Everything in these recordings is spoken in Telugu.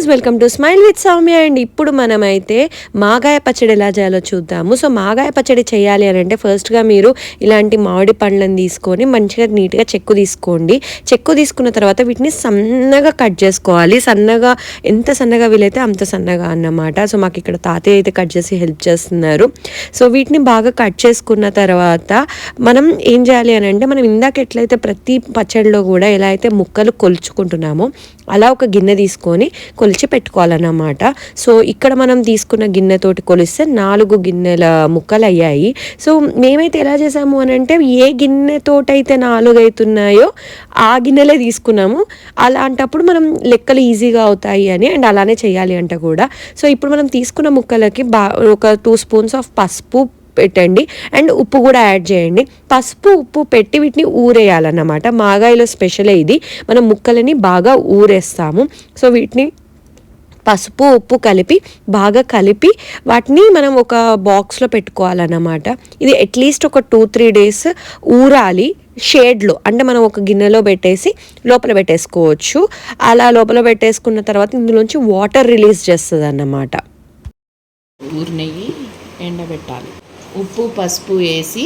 Guys welcome to smile with Soumya and ఇప్పుడు మనమైతే మాగాయ పచ్చడి ఎలా చేయాలో చూద్దాము. సో మాగాయ పచ్చడి చేయాలి అని అంటే ఫస్ట్గా మీరు ఇలాంటి మామిడి పండ్లను తీసుకొని మంచిగా నీట్గా చెక్కు తీసుకోండి. చెక్కు తీసుకున్న తర్వాత వీటిని సన్నగా కట్ చేసుకోవాలి. సన్నగా ఎంత సన్నగా వీలైతే అంత సన్నగా అన్నమాట. సో మాకు ఇక్కడ తాతయ్య అయితే కట్ చేసి హెల్ప్ చేస్తున్నారు. సో వీటిని బాగా కట్ చేసుకున్న తర్వాత మనం ఏం చేయాలి అని అంటే మనం ఇందాక ఎట్లయితే ప్రతి పచ్చడిలో కూడా ఎలా అయితే ముక్కలు కొలుచుకుంటున్నామో అలా ఒక గిన్నె తీసుకొని కొలిచి పెట్టుకోవాలన్నమాట. సో ఇక్కడ మనం తీసుకున్న గిన్నెతోటి కొలిస్తే నాలుగు గిన్నెల ముక్కలు అయ్యాయి. సో మేమైతే ఎలా చేసాము అని అంటే ఏ గిన్నెతోటైతే నాలుగు అవుతున్నాయో ఆ గిన్నెలే తీసుకున్నాము. అలాంటప్పుడు మనం లెక్కలు ఈజీగా అవుతాయి అని అండ్ అలానే చేయాలి అంట కూడా. సో ఇప్పుడు మనం తీసుకున్న ముక్కలకి బా ఒక టూ స్పూన్స్ ఆఫ్ పసుపు పెట్టండి. అండ్ ఉప్పు కూడా యాడ్ చేయండి. పసుపు ఉప్పు పెట్టి వీటిని ఊరేయాలన్నమాట. మాగాయిలో స్పెషల్ ఇది. మనం ముక్కలని బాగా ఊరేస్తాము. సో వీటిని పసుపు ఉప్పు కలిపి బాగా కలిపి వాటిని మనం ఒక బాక్స్లో పెట్టుకోవాలన్నమాట. ఇది అట్లీస్ట్ ఒక టూ త్రీ డేస్ ఊరాలి. షేడ్లో అంటే మనం ఒక గిన్నెలో పెట్టేసి లోపల పెట్టేసుకోవచ్చు. అలా లోపల పెట్టేసుకున్న తర్వాత ఇందులోంచి వాటర్ రిలీజ్ చేస్తుంది అన్నమాట ఊరి నెయ్యి ఎండబెట్టాలి. ఉప్పు పసుపు వేసి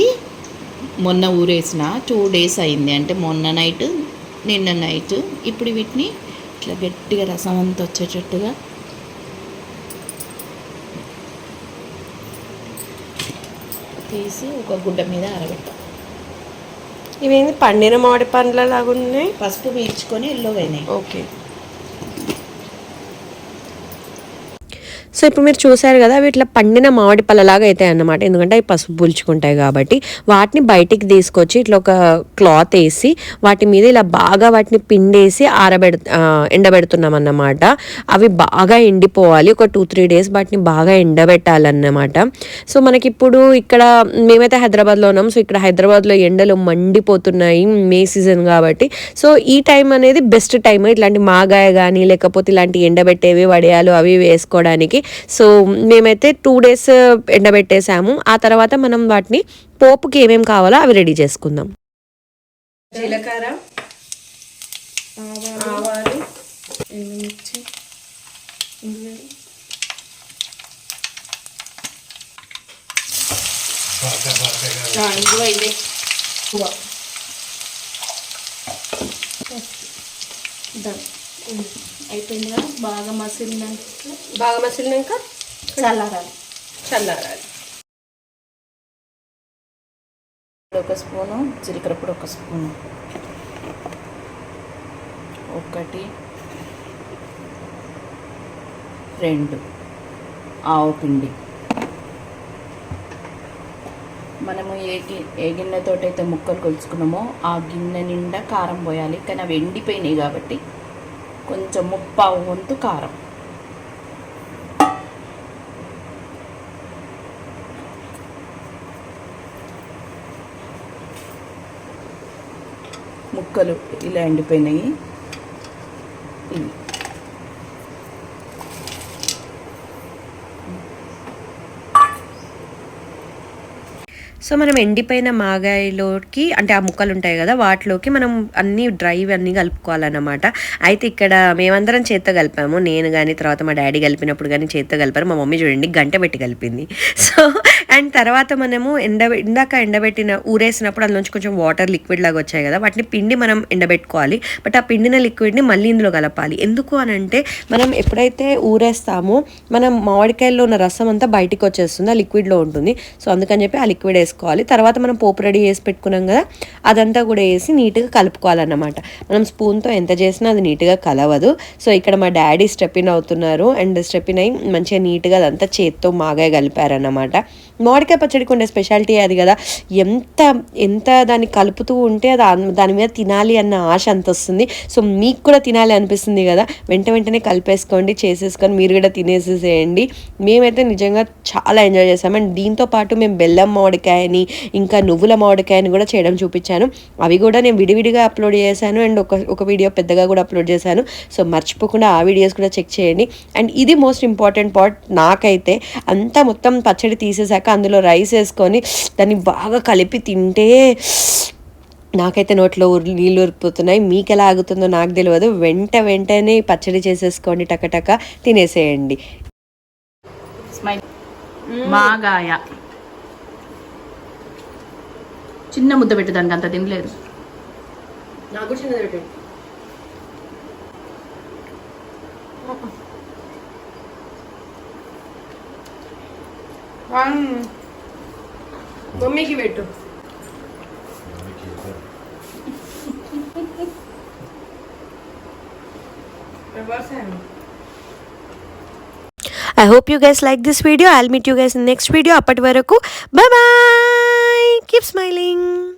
మొన్న ఊరేసిన టూ డేస్ అయింది. అంటే మొన్న నైట్ నిన్న నైట్ ఇప్పుడు వీటిని ఇట్లా గట్టిగా రసం అంతా వచ్చేటట్టుగా తీసి ఒక గుడ్డ మీద ఆరబెట్టాలి ఇవేంది? పండిన మామిడి పండ్ల లాగా ఉన్నాయి పసుపు పీల్చుకొని ఎల్లోగా అయినాయి. ఓకే. సో ఇప్పుడు మీరు చూసారు కదా అవి ఇట్లా పండిన మామిడి పళ్ళలాగా అవుతాయి అన్నమాట. ఎందుకంటే అవి పసుపు పులుచుకుంటాయి కాబట్టి. వాటిని బయటికి తీసుకొచ్చి ఇట్లా ఒక క్లాత్ వేసి వాటి మీద ఇలా బాగా వాటిని పిండేసి ఆరబెడ ఎండబెడుతున్నాం అన్నమాట. అవి బాగా ఎండిపోవాలి. ఒక టూ త్రీ డేస్ వాటిని బాగా ఎండబెట్టాలన్నమాట. సో మనకి ఇప్పుడు ఇక్కడ మేమైతే హైదరాబాద్లో ఉన్నాం. సో ఇక్కడ హైదరాబాద్లో ఎండలు మండిపోతున్నాయి మే సీజన్ కాబట్టి. సో ఈ టైం అనేది బెస్ట్ టైం ఇట్లాంటి మాగాయ కానీ లేకపోతే ఇలాంటి ఎండబెట్టేవి వడియాలు అవి వేసుకోవడానికి సో మేమైతే టూ డేస్ ఎండబెట్టేసాము ఆ తర్వాత మనం వాటిని పోపుకి ఏమేమి కావాలో అవి రెడీ చేసుకుందాం. జీలకర్ర ఆవాలు ఎండుమిర్చి ఇందులో ఇదే అయిపోయిందిగా బాగా మసిలినాక? బాగా మసిలినాక? చల్లారాలి. చల్లారాలి. ఒక స్పూను జీలకర్ర పొడి ఒక స్పూను. ఒకటి రెండు. ఆవు పిండి. మనము ఏ గి ఏ గిన్నెతోటైతే ముక్కలు కొలుచుకున్నామో ఆ గిన్నె నిండా కారం పోయాలి. కానీ అవి ఎండిపోయినాయి కాబట్టి కొంచెం ముప్పావు వంతు కారం. ముక్కలు ఇలా ఎండిపోయినాయి. ఇవి. సో మనం ఎండిపోయిన మాగాయలోకి అంటే ఆ ముక్కలు ఉంటాయి కదా వాటిలోకి మనం అన్ని డ్రై అన్నీ కలుపుకోవాలన్నమాట. అయితే ఇక్కడ మేమందరం చేత్తో కలిపాము. నేను కానీ తర్వాత మా డాడీ కలిపినప్పుడు కానీ చేత్తో కలిపారు. మా మమ్మీ చూడండి గంట పెట్టి కలిపింది. సో అండ్ తర్వాత మనము ఎండ ఇందాక ఎండబెట్టిన ఊరేసినప్పుడు అందులోంచి కొంచెం వాటర్ లిక్విడ్ లాగా వచ్చాయి కదా వాటిని పిండి మనం ఎండబెట్టుకోవాలి. బట్ ఆ పిండిన లిక్విడ్ని మళ్ళీ ఇందులో కలపాలి. ఎందుకు అని అంటే మనం ఎప్పుడైతే ఊరేస్తామో మనం మామిడికాయల్లో ఉన్న రసం అంతా బయటికి వచ్చేస్తుంది ఆ లిక్విడ్లో ఉంటుంది. సో అందుకని చెప్పి ఆ లిక్విడ్ వేసుకోవాలి. తర్వాత మనం పోపు రెడీ చేసి పెట్టుకున్నాం కదా అదంతా కూడా వేసి నీట్గా కలుపుకోవాలన్నమాట. మనం స్పూన్తో ఎంత చేసినా అది నీట్గా కలవదు. సో ఇక్కడ మా డాడీ స్టెప్ ఇన్ అవుతున్నారు. అండ్ స్టెప్ ఇన్ అయి మంచిగా నీట్గా అదంతా చేత్తో మాగా కలిపారన్నమాట. మామిడికాయ పచ్చడికి ఉండే స్పెషాలిటీ అది కదా. ఎంత ఎంత దాన్ని కలుపుతూ ఉంటే అది దాని మీద తినాలి అన్న ఆశ అంత వస్తుంది సో మీకు కూడా తినాలి అనిపిస్తుంది కదా. వెంట వెంటనే కలిపేసుకోండి చేసేసుకొని మీరు కూడా తినేసేసేయండి. మేమైతే నిజంగా చాలా ఎంజాయ్ చేసాం అండ్ దీంతో పాటు మేము బెల్లం మామిడికాయని ఇంకా నువ్వుల మామిడికాయని కూడా చేయడం చూపించాను. అవి కూడా నేను విడివిడిగా అప్లోడ్ చేశాను. అండ్ ఒక ఒక వీడియో పెద్దగా కూడా అప్లోడ్ చేశాను. సో మర్చిపోకుండా ఆ వీడియోస్ కూడా చెక్ చేయండి. అండ్ ఇది మోస్ట్ ఇంపార్టెంట్ పార్ట్ నాకైతే. అంతా మొత్తం పచ్చడి తీసేసాక అందులో రైస్ వేసుకొని దాన్ని బాగా కలిపి తింటే నాకైతే నోట్లో ఊరు- నీళ్ళు ఊరిపోతున్నాయి. మీకు ఎలా ఆగుతుందో నాకు తెలియదు వెంట వెంటనే పచ్చడి చేసేసుకోండి టకటక తినేసేయండి. మాగాయ. చిన్న ముద్ద పెట్టు దానికి అంత తినలేదు నాకు చిన్నది మమ్మీకి పెట్టు I hope you guys like this video. I'll meet you guys in next video. అప్పటి వరకు bye bye. Keep smiling.